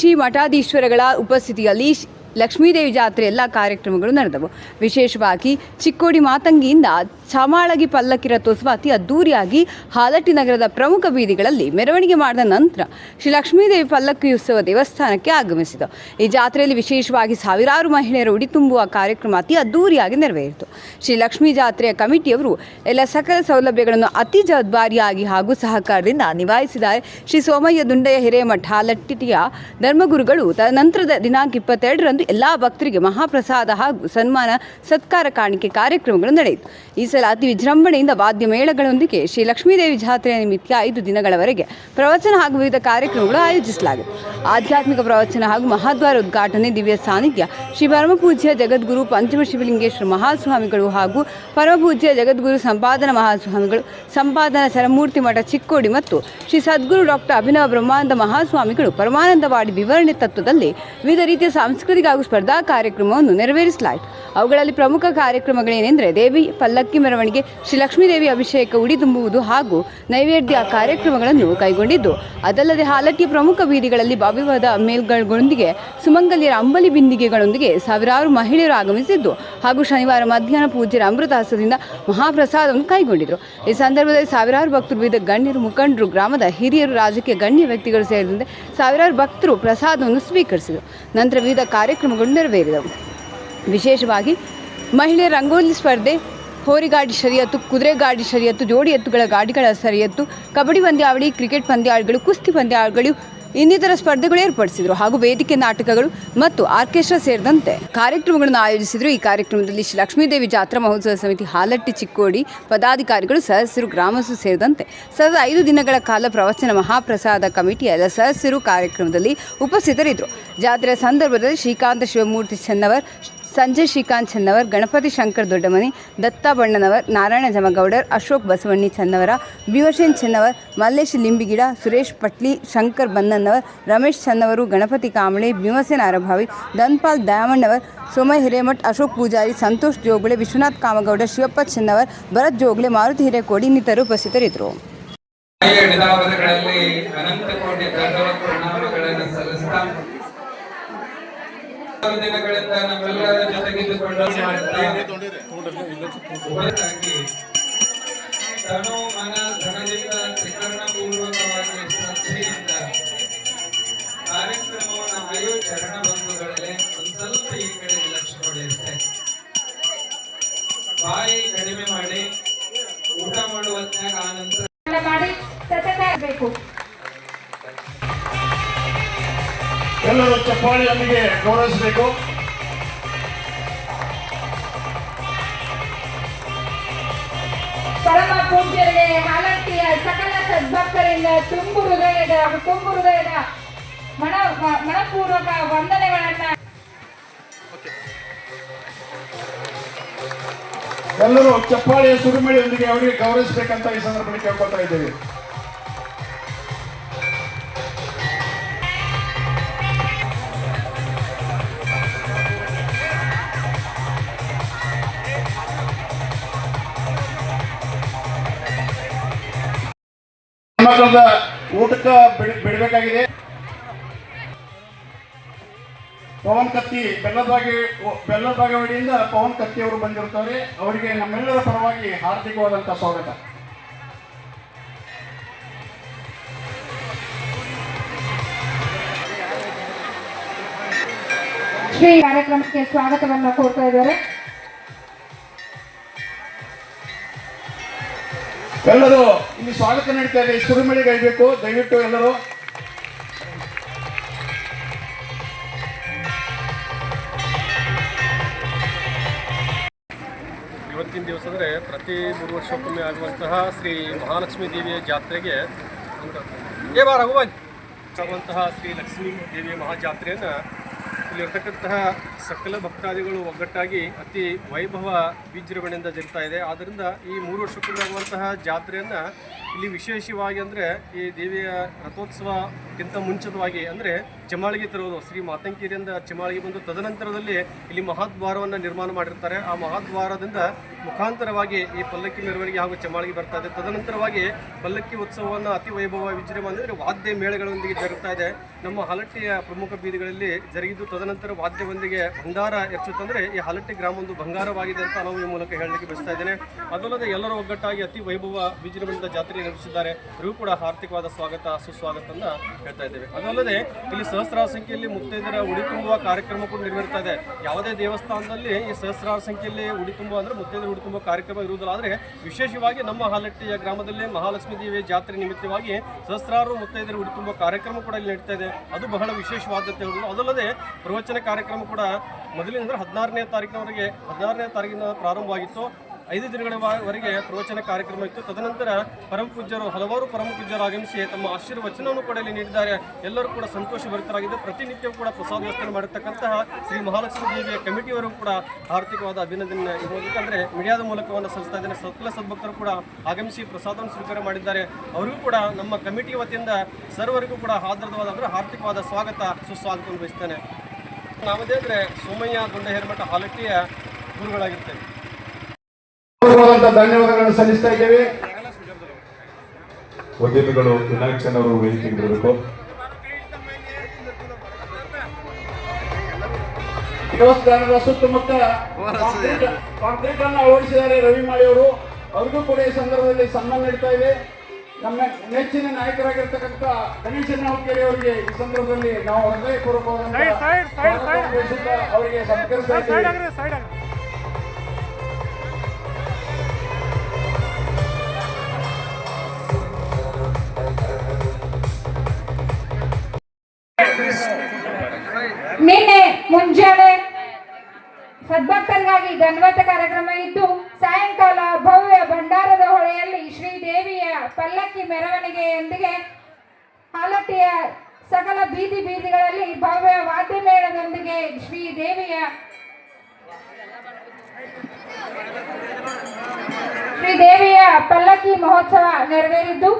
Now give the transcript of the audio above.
ಶ್ರೀ ಮಠಾಧೀಶ್ವರಗಳ ಉಪಸ್ಥಿತಿಯಲ್ಲಿ ಲಕ್ಷ್ಮೀದೇವಿ ಜಾತ್ರೆ ಎಲ್ಲ ಕಾರ್ಯಕ್ರಮಗಳು ನಡೆದವು. ವಿಶೇಷವಾಗಿ ಚಿಕ್ಕೋಡಿ ಮಾತಂಗಿಯಿಂದ ಚಾಮಾಳಗಿ ಪಲ್ಲಕ್ಕಿ ರಥೋತ್ಸವ ಅತಿ ಅದ್ದೂರಿಯಾಗಿ ಹಾಲಟ್ಟಿ ನಗರದ ಪ್ರಮುಖ ಬೀದಿಗಳಲ್ಲಿ ಮೆರವಣಿಗೆ ಮಾಡಿದ ನಂತರ ಶ್ರೀ ಲಕ್ಷ್ಮೀದೇವಿ ಪಲ್ಲಕ್ಕಿ ಉತ್ಸವ ದೇವಸ್ಥಾನಕ್ಕೆ ಆಗಮಿಸಿತು. ಈ ಜಾತ್ರೆಯಲ್ಲಿ ವಿಶೇಷವಾಗಿ ಸಾವಿರಾರು ಮಹಿಳೆಯರು ಉಡಿ ತುಂಬುವ ಕಾರ್ಯಕ್ರಮ ಅತಿ ಅದ್ದೂರಿಯಾಗಿ ನೆರವೇರಿತು. ಶ್ರೀ ಲಕ್ಷ್ಮೀ ಜಾತ್ರೆಯ ಕಮಿಟಿಯವರು ಎಲ್ಲ ಸಕಲ ಸೌಲಭ್ಯಗಳನ್ನು ಅತಿ ಜವಾಬ್ದಾರಿಯಾಗಿ ಹಾಗೂ ಸಹಕಾರದಿಂದ ನಿಭಾಯಿಸಿದ್ದಾರೆ. ಶ್ರೀ ಸೋಮಯ್ಯ ದುಂಡಯ್ಯ ಹಿರೇಮಠ ಹಾಲಟ್ಟಿಯ ಧರ್ಮಗುರುಗಳು ತದನಂತರದ ದಿನಾಂಕ ಇಪ್ಪತ್ತೆರಡರಂದು ಎಲ್ಲ ಭಕ್ತರಿಗೆ ಮಹಾಪ್ರಸಾದ ಹಾಗೂ ಸನ್ಮಾನ ಸತ್ಕಾರ ಕಾಣಿಕೆ ಕಾರ್ಯಕ್ರಮಗಳು ನಡೆಯಿತು. ಈ ಸಲ ಅತಿ ವಿಜೃಂಭಣೆಯಿಂದ ವಾದ್ಯ ಮೇಳಗಳೊಂದಿಗೆ ಶ್ರೀ ಲಕ್ಷ್ಮೀದೇವಿ ಜಾತ್ರೆಯ ನಿಮಿತ್ತ ಐದು ದಿನಗಳವರೆಗೆ ಪ್ರವಚನ ಹಾಗೂ ವಿವಿಧ ಕಾರ್ಯಕ್ರಮಗಳು ಆಯೋಜಿಸಲಾಗಿದೆ ಆಧ್ಯಾತ್ಮಿಕ ಪ್ರವಚನ ಹಾಗೂ ಮಹಾದ್ವಾರ ಉದ್ಘಾಟನೆ, ದಿವ್ಯ ಸಾನ್ನಿಧ್ಯ ಶ್ರೀ ಪರಮಪೂಜ್ಯ ಜಗದ್ಗುರು ಪಂಚಮ ಶಿವಲಿಂಗೇಶ್ವರ ಮಹಾಸ್ವಾಮಿಗಳು ಹಾಗೂ ಪರಮಪೂಜ್ಯ ಜಗದ್ಗುರು ಸಂಪಾದನಾ ಮಹಾಸ್ವಾಮಿಗಳು, ಸಂಪಾದನಾ ಸರಮೂರ್ತಿ ಮಠ ಚಿಕ್ಕೋಡಿ ಮತ್ತು ಶ್ರೀ ಸದ್ಗುರು ಡಾಕ್ಟರ್ ಅಭಿನವ ಬ್ರಹ್ಮಾನಂದ ಮಹಾಸ್ವಾಮಿಗಳು ಪರಮಾನಂದವಾಡಿ ವಿವರಣೆ ತತ್ವದಲ್ಲಿ ವಿವಿಧ ರೀತಿಯ ಸಾಂಸ್ಕೃತಿಕ ಹಾಗೂ ಸ್ಪರ್ಧಾ ಕಾರ್ಯಕ್ರಮವನ್ನು ನೆರವೇರಿಸಲಾಯಿತು. ಅವುಗಳಲ್ಲಿ ಪ್ರಮುಖ ಕಾರ್ಯಕ್ರಮಗಳೇನೆಂದರೆ ದೇವಿ ಪಲ್ಲಕ್ಕಿ ಮೆರವಣಿಗೆ, ಶ್ರೀ ಲಕ್ಷ್ಮೀದೇವಿ ಅಭಿಷೇಕ, ಉಡಿ ತುಂಬುವುದು ಹಾಗೂ ನೈವೇದ್ಯ ಕಾರ್ಯಕ್ರಮಗಳನ್ನು ಕೈಗೊಂಡಿದ್ದು. ಅದಲ್ಲದೆ ಹಾಲಟ್ಟಿಯ ಪ್ರಮುಖ ಬೀದಿಗಳಲ್ಲಿ ಭವ್ಯವಾದ ಮೇಲ್ಗಳೊಂದಿಗೆ ಸುಮಂಗಲಿಯರ ಅಂಬಲಿ ಬಿಂದಿಗೆಗಳೊಂದಿಗೆ ಸಾವಿರಾರು ಮಹಿಳೆಯರು ಆಗಮಿಸಿದ್ದು ಹಾಗೂ ಶನಿವಾರ ಮಧ್ಯಾಹ್ನ ಪೂಜೆಯ ಅಮೃತಾಸದಿಂದ ಮಹಾಪ್ರಸಾದವನ್ನು ಕೈಗೊಂಡಿದ್ದರು ಈ ಸಂದರ್ಭದಲ್ಲಿ ಸಾವಿರಾರು ಭಕ್ತರು ವಿವಿಧ ಗಣ್ಯರು, ಮುಖಂಡರು, ಗ್ರಾಮದ ಹಿರಿಯರು, ರಾಜಕೀಯ ಗಣ್ಯ ವ್ಯಕ್ತಿಗಳು ಸೇರಿದಂತೆ ಸಾವಿರಾರು ಭಕ್ತರು ಪ್ರಸಾದವನ್ನು ಸ್ವೀಕರಿಸಿದರು. ನಂತರ ವಿವಿಧ ಕಾರ್ಯಕ್ರಮಗಳು ನೆರವೇರಿದವು. ವಿಶೇಷವಾಗಿ ಮಹಿಳೆಯರ ರಂಗೋಲಿ ಸ್ಪರ್ಧೆ, ಹೋರಿಗಾಡಿ ಸರಿಯತ್ತು ಕುದುರೆ ಗಾಡಿ ಶರಿಯತ್ತು, ಜೋಡಿ ಎತ್ತುಗಳ ಗಾಡಿಗಳ ಸರಿಯತ್ತು ಕಬಡ್ಡಿ ಪಂದ್ಯಾವಳಿ, ಕ್ರಿಕೆಟ್ ಪಂದ್ಯಾವಳಿಗಳು, ಕುಸ್ತಿ ಪಂದ್ಯಾವಳಿಗಳು ಇನ್ನಿತರ ಸ್ಪರ್ಧೆಗಳು ಏರ್ಪಡಿಸಿದ್ರು ಹಾಗೂ ವೇದಿಕೆ ನಾಟಕಗಳು ಮತ್ತು ಆರ್ಕೆಸ್ಟ್ರಾ ಸೇರಿದಂತೆ. ಕಾರ್ಯಕ್ರಮಗಳನ್ನು ಆಯೋಜಿಸಿದರು ಈ ಕಾರ್ಯಕ್ರಮದಲ್ಲಿ ಶ್ರೀ ಲಕ್ಷ್ಮೀದೇವಿ ಜಾತ್ರಾ ಮಹೋತ್ಸವ ಸಮಿತಿ ಹಾಲಟ್ಟಿ ಚಿಕ್ಕೋಡಿ ಪದಾಧಿಕಾರಿಗಳು, ಸದಸ್ಯರು, ಗ್ರಾಮಸ್ಥರು ಸೇರಿದಂತೆ. ಸತತ ಐದು ದಿನಗಳ ಕಾಲ ಪ್ರವಚನ ಮಹಾಪ್ರಸಾದ ಕಮಿಟಿಯ ಎಲ್ಲ ಸದಸ್ಯರು ಕಾರ್ಯಕ್ರಮದಲ್ಲಿ ಉಪಸ್ಥಿತರಿದ್ದರು. ಜಾತ್ರೆಯ ಸಂದರ್ಭದಲ್ಲಿ ಶ್ರೀಕಾಂತ ಶಿವಮೂರ್ತಿ ಚೆನ್ನವರ್ ಸಂಜಯ್ ಶ್ರೀಕಾಂತ್ ಚನ್ನವರ್, ಗಣಪತಿ ಶಂಕರ್ ದೊಡ್ಡಮನಿ, ದತ್ತಾ ಬಣ್ಣನವರ್, ನಾರಾಯಣ ಜಮಗೌಡರ್, ಅಶೋಕ್ ಬಸವಣ್ಣಿ ಚನ್ನವರ ಭೀಮಸೇನ್ ಚನ್ನವರ್, ಮಲ್ಲೇಶ್ ಲಿಂಬಿಗಿಡ, ಸುರೇಶ್ ಪಟ್ಲಿ, ಶಂಕರ್ ಬನ್ನನ್ನವರ್ ರಮೇಶ್ ಚನ್ನವರು, ಗಣಪತಿ ಕಾಂಬಳೆ ಭೀಮಸೇನ್ ಅರಭಾವಿ ಧನ್ಪಾಲ್ ದಯಾಮಣ್ಣವರ್, ಸೋಮ ಹಿರೇಮಠ್, ಅಶೋಕ್ ಪೂಜಾರಿ, ಸಂತೋಷ್ ಜೋಗ್ಳೆ ವಿಶ್ವನಾಥ್ ಕಾಮಗೌಡ, ಶಿವಪ್ಪ ಚನ್ನವರ್, ಭರತ್ ಜೋಗ್ಳೆ ಮಾರುತಿ ಹಿರೇಕೋಡಿ ಇನ್ನಿತರರು ಉಪಸ್ಥಿತರಿದ್ದರು. ಅನಂತ ಕೋಟಿ ಸಲ್ಲಿಸ್ತಾ ದಿನಗಳಿಂದ ನಮ್ಮೆಲ್ಲರ ಜೊತೆಗಿದ್ದುಕೊಂಡು ತನು ಮನ ಧನದಿಂದ ತ್ರಿಕರಣ ಪೂರ್ವಕವಾಗಿ ಶ್ರದ್ಧೆಯಿಂದ ಕಾರ್ಯಕ್ರಮವನ್ನು ಆಯೋ ಚರಣ ಬಂಧುಗಳಲ್ಲಿ ಒಂದ್ ಸ್ವಲ್ಪ ಈ ಕಡೆ ಲಕ್ಷ ಕೊಡಿರುತ್ತೆ ಬಾಯಿ ಕಡಿಮೆ ಮಾಡಿ ಊಟ ಮಾಡುವಂತಾಗ ಆನಂತರ ಮಾಡಿ ಸತತ ಎಲ್ಲರೂ ಚಪ್ಪಾಳಿಯೊಂದಿಗೆ ಗೌರವಿಸಬೇಕು. ಪರಮ ಪೂಜ್ಯರಿಗೆ ಹಾಲಟ್ಟಿಯ ಸಕಲ ಸದ್ಭಕ್ತರಿಂದ ತುಂಬು ಹೃದಯದ ತುಂಬು ಹೃದಯದ ಮನ ಮನಪೂರ್ವಕ ವಂದನೆಗಳನ್ನ ಎಲ್ಲರೂ ಚಪ್ಪಾಳಿಯ ಸುರಿಮಳಿಯೊಂದಿಗೆ ಅವರಿಗೆ ಗೌರವಿಸಬೇಕಂತ ಈ ಸಂದರ್ಭದಲ್ಲಿ ಕೇಳ್ಕೊತಾ ಇದ್ದೇವೆ. ಮಕ್ಕಳದ ಊಟಕ್ಕೆ ಬಿಡ್, ಬಿಡಬೇಕಾಗಿದೆ. ಪವನ್ ಕತ್ತಿ ಬೆಲ್ಲದಾಗಿ ಬೆಲ್ಲದ ಬಾಗೇವಾಡಿಯಿಂದ ಪವನ್ ಕತ್ತಿ ಅವರು ಬಂದಿರ್ತಾರೆ ಅವರಿಗೆ ನಮ್ಮೆಲ್ಲರ ಪರವಾಗಿ ಹಾರ್ದಿಕವಾದಂತ ಸ್ವಾಗತ. ಶ್ರೀ ಕಾರ್ಯಕ್ರಮಕ್ಕೆ ಸ್ವಾಗತವನ್ನು ಕೋರ್ತಾ ಇದ್ದಾರೆ. ಎಲ್ಲರೂ ಇಲ್ಲಿ ಸ್ವಾಗತ ನಡೀತಾ ಇದೆ. ಸುರುಮಳಿಗೈಬೇಕು ದಯವಿಟ್ಟು ಎಲ್ಲರೂ. ಇವತ್ತಿನ ದಿವಸ ಅಂದರೆ ಪ್ರತಿ ಮೂರು ವರ್ಷಕ್ಕೊಮ್ಮೆ ಆಗುವಂತಹ ಶ್ರೀ ಮಹಾಲಕ್ಷ್ಮಿ ದೇವಿಯ ಜಾತ್ರೆಗೆ ಆಗುವಂತಹ ಶ್ರೀ ಲಕ್ಷ್ಮೀ ದೇವಿಯ ಮಹಾಜಾತ್ರೆಯನ್ನು ಇಲ್ಲಿರ್ತಕ್ಕಂತಹ ಸಕಲ ಭಕ್ತಾದಿಗಳು ಒಗ್ಗಟ್ಟಾಗಿ ಅತಿ ವೈಭವ ವಿಜೃಂಭಣೆಯಿಂದ ಜರುಗ್ತಾ ಇದೆ. ಆದ್ದರಿಂದ ಈ ಮೂರು ವರ್ಷಕ್ಕೊಮ್ಮೆ ಆಗುವಂತಹ ಜಾತ್ರೆಯನ್ನು ಇಲ್ಲಿ ವಿಶೇಷವಾಗಿ ಅಂದರೆ ಈ ದೇವಿಯ ರಥೋತ್ಸವಕ್ಕಿಂತ ಮುಂಚಿತವಾಗಿ ಅಂದರೆ ಚಮಾಳಿಗೆ ತರುವುದು. ಶ್ರೀ ಮಾತಂಕಿರಿಯಿಂದ ಚಮಾಳಿಗೆ ಬಂದು ತದನಂತರದಲ್ಲಿ ಇಲ್ಲಿ ಮಹಾದ್ವಾರವನ್ನು ನಿರ್ಮಾಣ ಮಾಡಿರ್ತಾರೆ. ಆ ಮಹಾದ್ವಾರದಿಂದ ಮುಖಾಂತರವಾಗಿ ಈ ಪಲ್ಲಕ್ಕಿ ಮೆರವಣಿಗೆ ಹಾಗೂ ಚಮಾಳಿಗೆ ಬರ್ತಾ ಇದೆ. ತದನಂತರವಾಗಿ ಪಲ್ಲಕ್ಕಿ ಉತ್ಸವವನ್ನು ಅತಿ ವೈಭವ ವಿಜೃಂಭಣೆ ಅಂದರೆ ವಾದ್ಯ ಮೇಳಗಳೊಂದಿಗೆ ಜರುಗ್ತಾ ಇದೆ. ನಮ್ಮ ಹಲಟ್ಟಿಯ ಪ್ರಮುಖ ಬೀದಿಗಳಲ್ಲಿ ಜರುಗಿದ್ದು ತದನಂತರ ವಾದ್ಯವೊಂದಿಗೆ ಭಂಡಾರ ಹೆಚ್ಚುತ್ತಂದ್ರೆ ಈ ಹಲಟ್ಟಿ ಗ್ರಾಮ ಒಂದು ಬಂಗಾರವಾಗಿದೆ ಅಂತ ನಾವು ಈ ಮೂಲಕ ಹೇಳಲಿಕ್ಕೆ ಬಯಸ್ತಾ ಇದ್ದೇನೆ. ಅದಲ್ಲದೆ ಎಲ್ಲರೂ ಒಗ್ಗಟ್ಟಾಗಿ ಅತಿ ವೈಭವ ವಿಜೃಂಭಣೆಯಿಂದ ಜಾತ್ರೆ ನಡೆಸಿದ್ದಾರೆ. ಇವರು ಕೂಡ ಆರ್ಥಿಕವಾದ ಸ್ವಾಗತ, ಸುಸ್ವಾಗತ ಅಂತ ಹೇಳ್ತಾ ಇದ್ದೇವೆ. ಅದಲ್ಲದೆ ಇಲ್ಲಿ ಸಹಸ್ರಾರು ಸಂಖ್ಯೆಯಲ್ಲಿ ಮುತ್ತೈದರ ಉಡಿ ತುಂಬುವ ಕಾರ್ಯಕ್ರಮ ಕೂಡ ನೆರವೇರ್ತಾ ಇದೆ. ಯಾವುದೇ ದೇವಸ್ಥಾನದಲ್ಲಿ ಈ ಸಹಸ್ರಾರು ಸಂಖ್ಯೆಯಲ್ಲಿ ಉಡಿ ತುಂಬುವ ಅಂದ್ರೆ ಮುತ್ತೈದರ ಉಡಿ ತುಂಬುವ ಕಾರ್ಯಕ್ರಮ ಇರುವುದಿಲ್ಲ. ಆದರೆ ವಿಶೇಷವಾಗಿ ನಮ್ಮ ಹಾಲಟ್ಟಿಯ ಗ್ರಾಮದಲ್ಲಿ ಮಹಾಲಕ್ಷ್ಮೀ ದೇವಿಯ ಜಾತ್ರೆ ನಿಮಿತ್ತವಾಗಿ ಸಹಸ್ರಾರು ಮುತ್ತೈದರ ಉಡಿ ತುಂಬುವ ಕಾರ್ಯಕ್ರಮ ಕೂಡ ಇಲ್ಲಿ ನಡೀತಾ ಇದೆ. ಅದು ಬಹಳ ವಿಶೇಷವಾದ್ಯತೆ ಅದಲ್ಲದೆ ಪ್ರವಚನ ಕಾರ್ಯಕ್ರಮ ಕೂಡ ಮೊದಲಿನ ಹದಿನಾರನೇ ತಾರೀಕಿನವರೆಗೆ, ಹದಿನಾರನೇ ತಾರೀಕಿನ ಪ್ರಾರಂಭವಾಗಿತ್ತು. ಐದು ದಿನಗಳವರೆಗೆ ಪ್ರವಚನ ಕಾರ್ಯಕ್ರಮ ಇತ್ತು. ತದನಂತರ ಪರಮ ಪೂಜ್ಯರು, ಹಲವಾರು ಪರಮ ಪೂಜ್ಯರು ಆಗಮಿಸಿ ತಮ್ಮ ಆಶೀರ್ವಚನವನ್ನು ಕೂಡ ನೀಡಿದ್ದಾರೆ. ಎಲ್ಲರೂ ಕೂಡ ಸಂತೋಷ ಭರಿತರಾಗಿದ್ದು, ಪ್ರತಿನಿತ್ಯವೂ ಕೂಡ ಪ್ರಸಾದ ವ್ಯವಸ್ಥೆ ಮಾಡಿರ್ತಕ್ಕಂತಹ ಶ್ರೀ ಮಹಾಲಕ್ಷ್ಮಿ ದೇವಿಯ ಕಮಿಟಿಯವರು ಕೂಡ ಆರ್ಥಿಕವಾದ ಅಭಿನಂದನೆ ಇರುವುದಕ್ಕಂದರೆ ಮೀಡಿಯಾದ ಮೂಲಕವನ್ನು ಸಲ್ಲಿಸ್ತಾ ಇದ್ದಾರೆ. ಸಕಲ ಸದ್ಭಕ್ತರು ಕೂಡ ಆಗಮಿಸಿ ಪ್ರಸಾದವನ್ನು ಸ್ವೀಕಾರ ಮಾಡಿದ್ದಾರೆ. ಅವರಿಗೂ ಕೂಡ ನಮ್ಮ ಕಮಿಟಿ ವತಿಯಿಂದ ಸರ್ವರಿಗೂ ಕೂಡ ಆಧಾರವಾದ ಆರ್ಥಿಕವಾದ ಸ್ವಾಗತ ಸುಸ್ವಾಗತವನ್ನು ಬಯಸ್ತೇನೆ ನಾವದೇ ಅಂದರೆ ಸೋಮಯ್ಯ ದೊಡ್ಡ ಹೇರ್ಮಠ ಹಾಲಟ್ಟಿಯ ಗುರುಗಳಾಗಿರ್ತೇವೆ. ಧನ್ಯವಾದಗಳನ್ನು ಸಲ್ಲಿಸ್ತಾ ಇದ್ದೇವೆ. ಉದ್ಯಮಿಗಳು ವಿನಾಯಕ್ ಅವರು ವೇದಿಕೆಗೆ ಬರಬೇಕು ದೇವಸ್ಥಾನದ ಸುತ್ತಮುತ್ತ ಕಾಂಕ್ರೀಟ್ ಅನ್ನು ಅಳವಡಿಸಿದ್ದಾರೆ ರವಿ ಮಾಳಿ ಅವರು. ಅವ್ರಿಗೂ ಕೂಡ ಈ ಸಂದರ್ಭದಲ್ಲಿ ಸನ್ಮಾನ ನೀಡ್ತಾ ಇದೆ. ನಮ್ಮ ನೆಚ್ಚಿನ ನಾಯಕರಾಗಿರ್ತಕ್ಕಂಥ ಗಣೇಶನ ಅವರಿಗೆ ಈ ಸಂದರ್ಭದಲ್ಲಿ ನಾವು ಹೃದಯಪೂರ್ವಕವಾದಂಥ ಅವರಿಗೆ ಇದ್ದೀವಿ. ನಿನ್ನೆ ಮುಂಜಾನೆ ಸದ್ಭಕ್ತರಿಗಾಗಿ ಧನ್ವತ ಕಾರ್ಯಕ್ರಮ ಇದ್ದು ಸಾಯಂಕಾಲ ಭವ್ಯ ಭಂಡಾರದ ಹೊಳೆಯಲ್ಲಿ ಶ್ರೀದೇವಿಯ ಪಲ್ಲಕ್ಕಿ ಮೆರವಣಿಗೆಯೊಂದಿಗೆ ಹಾಲಟ್ಟಿಯ ಸಕಲ ಬೀದಿ ಬೀದಿಗಳಲ್ಲಿ ಭವ್ಯ ವಾದ್ಯ ಮೇಳದೊಂದಿಗೆ ಶ್ರೀದೇವಿಯ ಶ್ರೀದೇವಿಯ ಪಲ್ಲಕ್ಕಿ ಮಹೋತ್ಸವ ನೆರವೇರಿದ್ದು